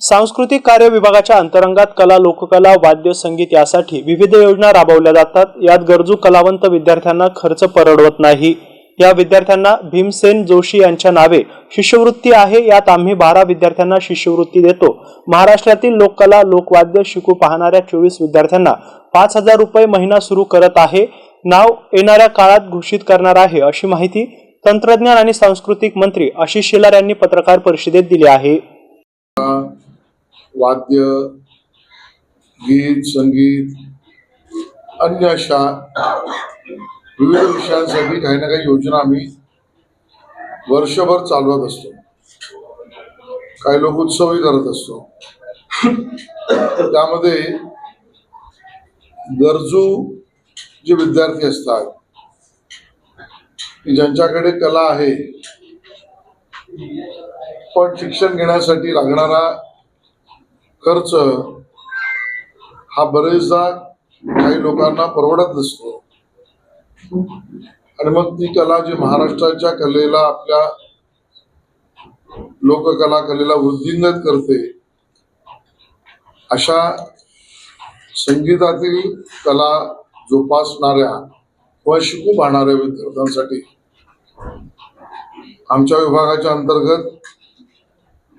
सांस्कृतिक कार्य विभागाच्या अंतरंगात कला लोककला वाद्य संगीत यासाठी विविध योजना राबवल्या जातात. यात गरजू कलावंत विद्यार्थ्यांना खर्च परवडत नाही. या विद्यार्थ्यांना भीमसेन जोशी यांच्या नावे शिष्यवृत्ती आहे. यात आम्ही बारा विद्यार्थ्यांना शिष्यवृत्ती देतो. महाराष्ट्रातील लोककला लोकवाद्य शिकू पाहणाऱ्या चोवीस विद्यार्थ्यांना पाच हजार रुपये महिना सुरू करत आहे. नाव येणाऱ्या काळात घोषित करणार आहे अशी माहिती तंत्रज्ञान आणि सांस्कृतिक मंत्री आशिष शेलार यांनी पत्रकार परिषदेत दिली आहे. वाद्य गीत संगीत अन्य अशा विविध विषयांसाठी काही ना काही योजना आम्ही वर्षभर चालवत असतो. काही लोक उत्सवही करत असतो. त्यामध्ये गरजू जे विद्यार्थी असतात की ज्यांच्याकडे कला आहे पण शिक्षण घेण्यासाठी लागणारा खर्च हा बरेचदा काही लोकांना परवडत नसतो. आणि मग ती कला जी महाराष्ट्राच्या कलेला आपल्या लोककला कलेला वृद्धिंगत करते अशा संगीतातील कला जोपासणाऱ्या व शिकू पाहणाऱ्या विद्यार्थ्यांसाठी आमच्या विभागाच्या अंतर्गत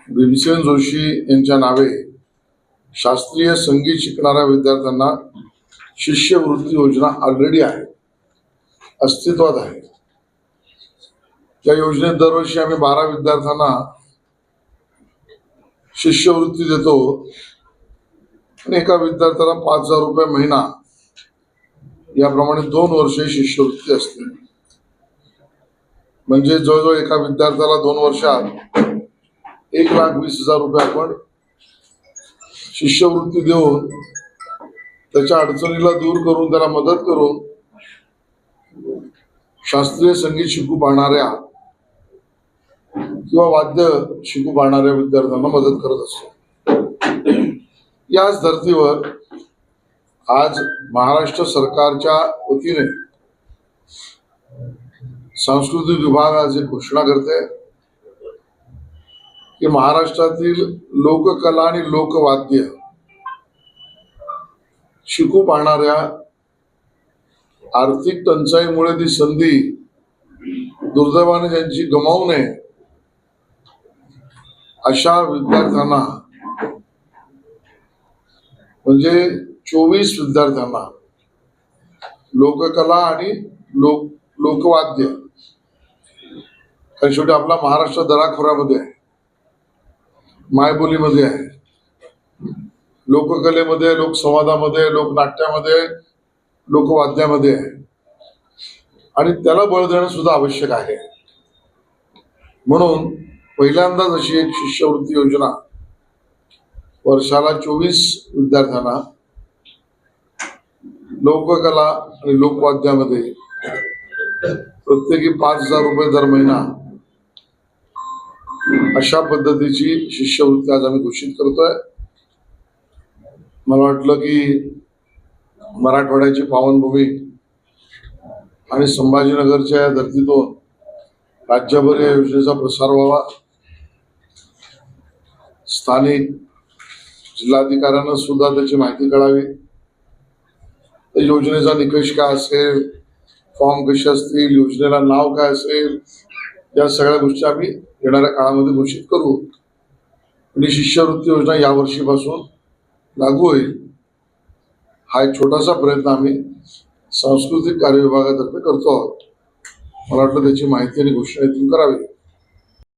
भीमसेन जोशी यांच्या नावे शास्त्रीय संगीत शिकणाऱ्या विद्यार्थ्यांना शिष्यवृत्ती योजना ऑलरेडी आहे. अस्तित्वात आहे. त्या योजनेत दरवर्षी आम्ही बारा विद्यार्थ्यांना शिष्यवृत्ती देतो आणि एका विद्यार्थ्याला पाच हजार रुपये महिना याप्रमाणे दोन वर्षे शिष्यवृत्ती असते. म्हणजे जवळजवळ एका विद्यार्थ्याला दोन वर्षात एक लाख वीस हजार रुपये आपण शिष्यवृत्ती देऊन त्याच्या अडचणीला दूर करून त्याला मदत करून शास्त्रीय संगीत शिकू पाहणाऱ्या किंवा वाद्य शिकू पाहणाऱ्या विद्यार्थ्यांना मदत करत असतो. याच धर्तीवर आज महाराष्ट्र सरकारच्या वतीने सांस्कृतिक विभागाची घोषणा करते. की महाराष्ट्रातील लोककला आणि लोकवाद्य शिकू पाहणाऱ्या आर्थिक टंचाईमुळे ती संधी दुर्दैवाने ज्यांची गमावू नये अशा विद्यार्थ्यांना म्हणजे चोवीस विद्यार्थ्यांना लोककला आणि लोक लोकवाद्य. कारण शेवटी आपला महाराष्ट्र दराखोऱ्यामध्ये आहे. मायबोलीमध्ये आहे. लोककलेमध्ये लोकसंवादामध्ये लोकनाट्यामध्ये लोकवाद्यामध्ये आहे. आणि त्याला बळ देणं सुद्धा आवश्यक आहे. म्हणून पहिल्यांदाच अशी एक शिष्यवृत्ती योजना वर्षाला चोवीस विद्यार्थ्यांना लोककला आणि लोकवाद्यामध्ये प्रत्येकी पाच हजार रुपये दर महिना अशा पद्धतीची शिष्यवृत्ती आज आम्ही घोषित करतोय. मला वाटलं की मराठवाड्याची पावनभूमी आणि संभाजीनगरच्या या धर्तीतून राज्यभर या योजनेचा प्रसार व्हावा. स्थानिक जिल्हाधिकाऱ्यांना सुद्धा त्याची माहिती कळावी. योजनेचा निकष काय असेल? फॉर्म कसे असतील? योजनेला नाव काय असेल? या सगळ्या गोष्टी आम्ही येणाऱ्या काळामध्ये घोषित करू. आणि शिष्यवृत्ती योजना यावर्षीपासून लागू होईल. हा एक छोटासा प्रयत्न आम्ही सांस्कृतिक कार्य विभागातर्फे करतो आहोत. मला वाटतं त्याची माहिती आणि घोषणा इथून करावी.